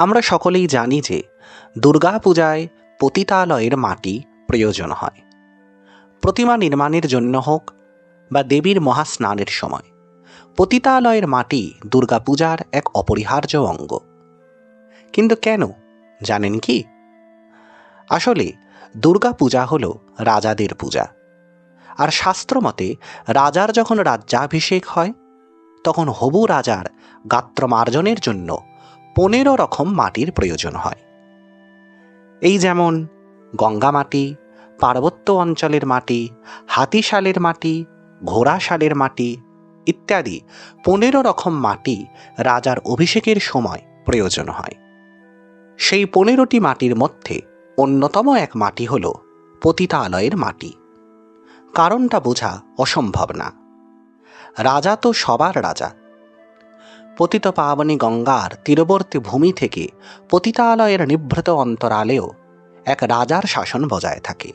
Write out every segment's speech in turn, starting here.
আমরা সকলেই জানি যে দুর্গা পূজায় পতিতালয়ের মাটি প্রয়োজন হয়। প্রতিমা নির্মাণের জন্য হোক বা দেবীর মহাস্নানের সময়, পতিতালয়ের মাটি দুর্গাপূজার এক অপরিহার্য অঙ্গ। কিন্তু কেন, জানেন কি? আসলে দুর্গাপূজা হল রাজাদের পূজা। আর শাস্ত্রমতে রাজার যখন রাজ্যাভিষেক হয়, তখন হবু রাজার গাত্রমার্জনের জন্য পনেরো রকম মাটির প্রয়োজন হয়। এই যেমন গঙ্গা মাটি, পার্বত্য অঞ্চলের মাটি, হাতিশালের মাটি, ঘোড়াশালের মাটি ইত্যাদি পনেরো রকম মাটি রাজার অভিষেকের সময় প্রয়োজন হয়। সেই পনেরোটি মাটির মধ্যে অন্যতম এক মাটি হল পতিতালয়ের মাটি। কারণটা বোঝা অসম্ভব না। রাজা তো সবার রাজা। পতিত পাবনী গঙ্গার তীরবর্তী ভূমি থেকে পতিতালয়ের নিভৃত অন্তরালেও এক রাজার শাসন বজায় থাকে।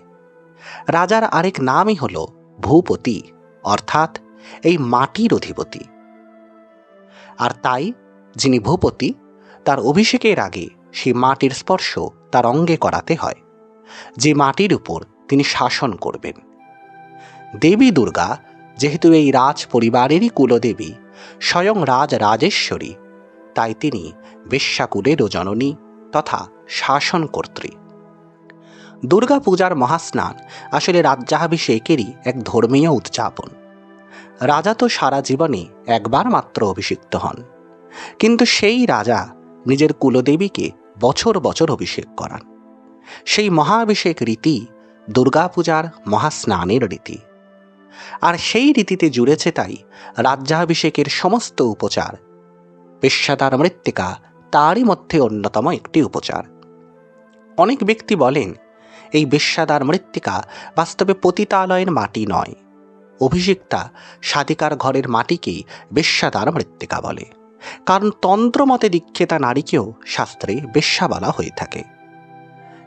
রাজার আরেক নামই হল ভূপতি, অর্থাৎ এই মাটির অধিপতি। আর তাই যিনি ভূপতি, তার অভিষেকের আগে সেই মাটির স্পর্শ তার অঙ্গে করাতে হয়। যে মাটির উপর তিনি শাসন করবেন। দেবী দুর্গা যেহেতু এই রাজ পরিবারেরই কুলদেবী স্বয়ং রাজ রাজেশ্বরী। তাই তিনি বেশ্যাকুলেরও জননী তথা শাসনকর্ত্রী দুর্গা পূজার মহাস্নান আসলে রাজ্যাভিষেকেরই এক ধর্মীয় উদযাপন। রাজা তো সারা জীবনে একবার মাত্র অভিষিক্ত হন। কিন্তু সেই রাজা নিজের কুলদেবীকে বছর বছর অভিষেক করান। সেই মহাভিষেক রীতি দুর্গাপূজার মহাস্নানের রীতি। আর সেই রীতিতে জুড়েছে তাই রাজ্যাভিষেকের সমস্ত উপচার। পেশাদার মৃত্তিকা তারই মধ্যে অন্যতম একটি উপচার। অনেক ব্যক্তি বলেন, এই বেশ্যাদার মৃত্তিকা বাস্তবে পতিতালয়ের মাটি নয়। অভিষিক্তা সাধিকার ঘরের মাটিকেই বেশ্যাদার মৃত্তিকা বলে। কারণ তন্ত্রমতে দীক্ষিতা নারীকেও শাস্ত্রে বেশ্যা বলা হয়ে থাকে।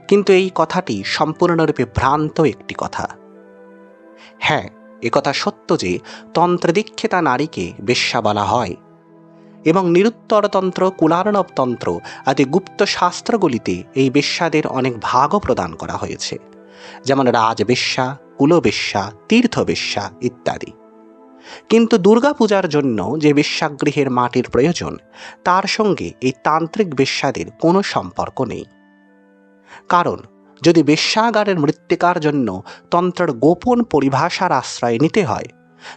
কিন্তু এই কথাটি সম্পূর্ণরূপে ভ্রান্ত একটি কথা। হ্যাঁ একথা সত্য যে তন্ত্র দীক্ষিতা নারীকে বেশ্যা বলা হয়। এবং নিরুত্তরতন্ত্র, কুলার্ণবতন্ত্র আদি গুপ্ত শাস্ত্রগুলিতে এই বেশ্যাদের অনেক ভাগও প্রদান করা হয়েছে। যেমন রাজবেশ্যা, কুলবেশ্যা, তীর্থবেশ্যা ইত্যাদি। কিন্তু দুর্গাপূজার জন্য যে বেশ্যাগৃহের মাটির প্রয়োজন, তার সঙ্গে এই তান্ত্রিক বেশ্যাদের কোনো সম্পর্ক নেই। কারণ যদি বেশ্যাগারের মৃত্তিকার জন্য তন্ত্রের গোপন পরিভাষার আশ্রয় নিতে হয়,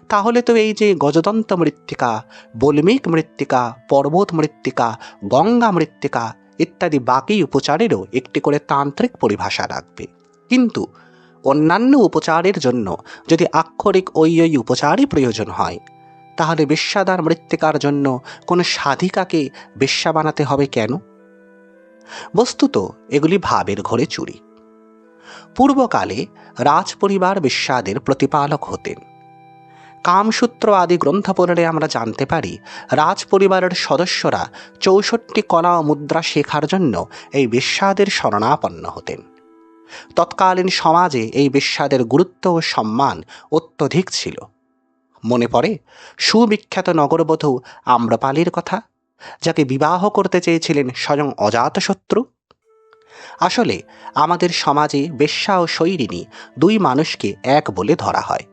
তাহলে তো এই যে গজদন্ত মৃত্তিকা, বলমিক মৃত্তিকা, পর্বত মৃত্তিকা, গঙ্গা মৃত্তিকা ইত্যাদি বাকি উপচারেরও একটি করে তান্ত্রিক পরিভাষা রাখবে কিন্তু অন্যান্য উপচারের জন্য যদি আক্ষরিক ওই ওই উপচারই প্রয়োজন হয়, তাহলে বেশ্যাদার মৃত্তিকার জন্য কোনো সাধিকাকে বেশ্যা বানাতে হবে কেন? বস্তুত এগুলি ভাবের ঘরে চুরি। পূর্বকালে রাজপরিবার বিশ্বাদের প্রতিপালক হতেন। কামসূত্র আদি গ্রন্থ পড়লে আমরা জানতে পারি রাজ পরিবারের সদস্যরা চৌষট্টি কলা ও মুদ্রা শেখার জন্য এই বেশ্যাদের শরণাপন্ন হতেন। তৎকালীন সমাজে এই বেশ্যাদের গুরুত্ব ও সম্মান অত্যধিক ছিল। মনে পড়ে, সুবিখ্যাত নগরবধূ আম্রপালির কথা, যাকে বিবাহ করতে চেয়েছিলেন স্বয়ং অজাতশত্রু। আসলে আমাদের সমাজে বেশ্যা ও শৈরিনী দুই মানুষকে এক বলে ধরা হয়।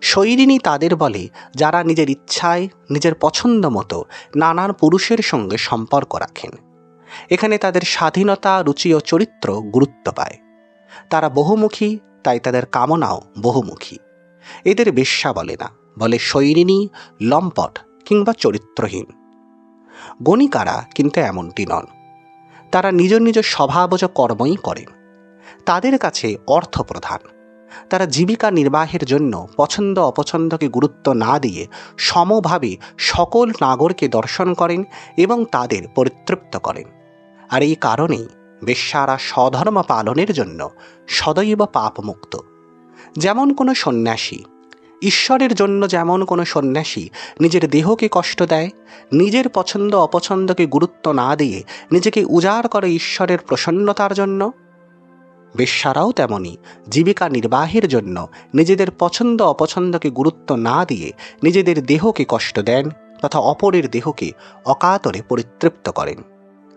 শৈরিনী তাদের বলে যারা নিজের ইচ্ছায়, নিজের পছন্দ মতো নানান পুরুষের সঙ্গে সম্পর্ক রাখেন। এখানে তাদের স্বাধীনতা, রুচি ও চরিত্র গুরুত্ব পায়। তারা বহুমুখী, তাই তাদের কামনাও বহুমুখী। এদের বেশ্যা বলে না, বলে শৈরিনী লম্পট কিংবা চরিত্রহীন। গণিকারা কিন্তু এমনটি নন। তারা নিজ নিজ স্বভাবজ কর্মই করেন। তাদের কাছে অর্থ প্রধান। তারা জীবিকা নির্বাহের জন্য পছন্দ অপছন্দকে গুরুত্ব না দিয়ে সমভাবে সকল নাগরকে দর্শন করেন এবং তাদের পরিতৃপ্ত করেন। আর এই কারণেই বেশ্যারা স্বধর্ম পালনের জন্য সদৈব পাপমুক্ত। যেমন কোনো সন্ন্যাসী ঈশ্বরের জন্য যেমন কোনো সন্ন্যাসী নিজের দেহকে কষ্ট দেয়, নিজের পছন্দ অপছন্দকে গুরুত্ব না দিয়ে নিজেকে উজাড় করে ঈশ্বরের প্রসন্নতার জন্য, বেশ্যারাও তেমনি জীবিকা নির্বাহের জন্য নিজেদের পছন্দ অপছন্দকে গুরুত্ব না দিয়ে নিজেদের দেহকে কষ্ট দেন তথা অপরের দেহকে অকাতরে পরিতৃপ্ত করেন।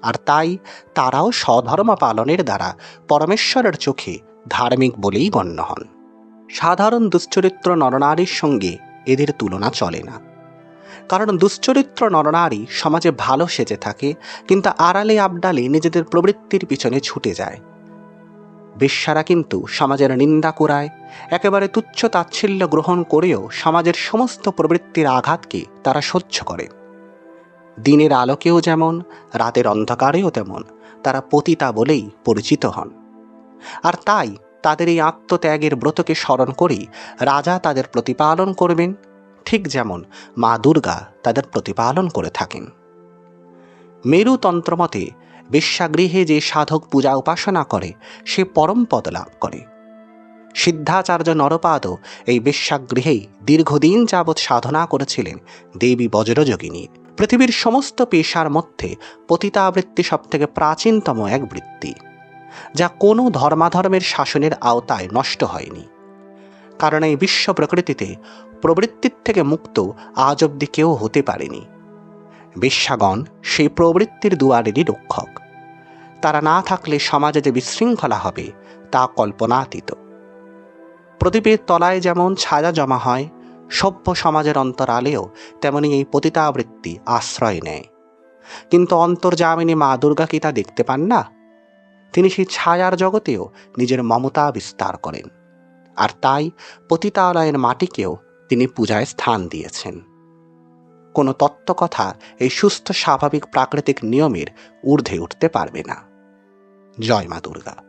আর তাই তারাও স্বধর্ম পালনের দ্বারা পরমেশ্বরের চোখে ধার্মিক বলেই গণ্য হন। সাধারণ দুশ্চরিত্র নরনারীর সঙ্গে এদের তুলনা চলে না। কারণ দুশ্চরিত্র নরনারী সমাজে ভালো সেজে থাকে, কিন্তু আড়ালে আবডালে নিজেদের প্রবৃত্তির পিছনে ছুটে যায়। বেশ্যারা কিন্তু সমাজের নিন্দা করায় একেবারে তুচ্ছ তাচ্ছিল্য গ্রহণ করেও সমাজের সমস্ত প্রবৃত্তির আঘাতকে তারা সহ্য করে। দিনের আলোকেও যেমন, রাতের অন্ধকারেও তেমন, তারা পতিতা বলেই পরিচিত হন। আর তাই তাদের এই আত্মত্যাগের ব্রতকে স্মরণ করেই রাজা তাদের প্রতিপালন করবেন। ঠিক যেমন মা দুর্গা তাদের প্রতিপালন করে থাকেন। মেরু তন্ত্রমতে বেশ্যাগৃহে যে সাধক পূজা উপাসনা করে, সে পরম পদ লাভ করে। সিদ্ধাচার্য নরপাদও এই বিশ্বাগৃহেই দীর্ঘদিন যাবৎ সাধনা করেছিলেন দেবী বজ্রযোগিনী। পৃথিবীর সমস্ত পেশার মধ্যে পতিতাবৃত্তি সবথেকে প্রাচীনতম এক বৃত্তি। যা কোনো ধর্মাধর্মের শাসনের আওতায় নষ্ট হয়নি। কারণ এই বিশ্ব প্রকৃতিতে প্রবৃত্তির থেকে মুক্ত আজ অব্দি কেউ হতে পারেনি। বিশ্বাগণ সেই প্রবৃত্তির দুয়ারেরই রক্ষক। তারা না থাকলে সমাজে যে বিশৃঙ্খলা হবে, তা কল্পনাতীত। প্রদীপের তলায় যেমন ছায়া জমা হয়, সভ্য সমাজের অন্তরালেও তেমনি এই পতিতাবৃত্তি আশ্রয় নেয়। কিন্তু অন্তর্জামিনী মা দুর্গা কি তা দেখতে পান না? তিনি সেই ছায়ার জগতেও নিজের মমতা বিস্তার করেন। আর তাই পতিতালয়ের মাটিকেও তিনি পূজায় স্থান দিয়েছেন। কোনো তত্ত্বকথা এই সুস্থ স্বাভাবিক প্রাকৃতিক নিয়মের ঊর্ধ্বে উঠতে পারবে না। জয় মা দুর্গা।